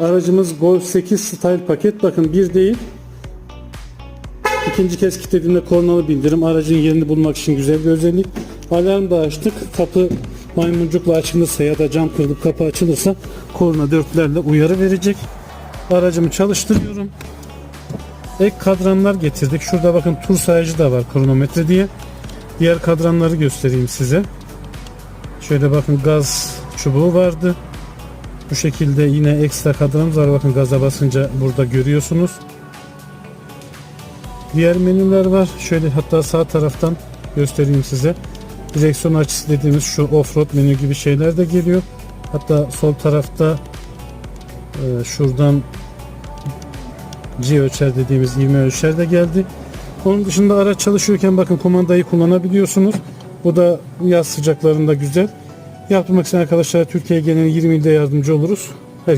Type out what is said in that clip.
Aracımız Golf 8 Style paket. Bakın bir değil. İkinci kez kilitlediğimde kornalı bildirim. Aracın yerini bulmak için güzel bir özellik. Alarm da açtık. Kapı maymuncukla açılırsa ya da cam kırılıp kapı açılırsa korna dörtlerle uyarı verecek. Aracımı çalıştırıyorum. Ek kadranlar getirdik. Şurada bakın tur sayacı da var kronometre diye. Diğer kadranları göstereyim size. Şöyle bakın gaz çubuğu vardı. Bu şekilde yine ekstra kadranımız var. Bakın gaza basınca burada görüyorsunuz. Diğer menüler var. Şöyle hatta sağ taraftan göstereyim size. Direksiyon açısı dediğimiz şu offroad menü gibi şeyler de geliyor. Hatta sol tarafta e, şuradan G ölçer dediğimiz ivme ölçer de geldi. Onun dışında araç çalışıyorken bakın kumandayı kullanabiliyorsunuz. Bu da yaz sıcaklarında güzel. Yaptırmak isteyen arkadaşlara Türkiye genelinde 20 ilde yardımcı oluruz.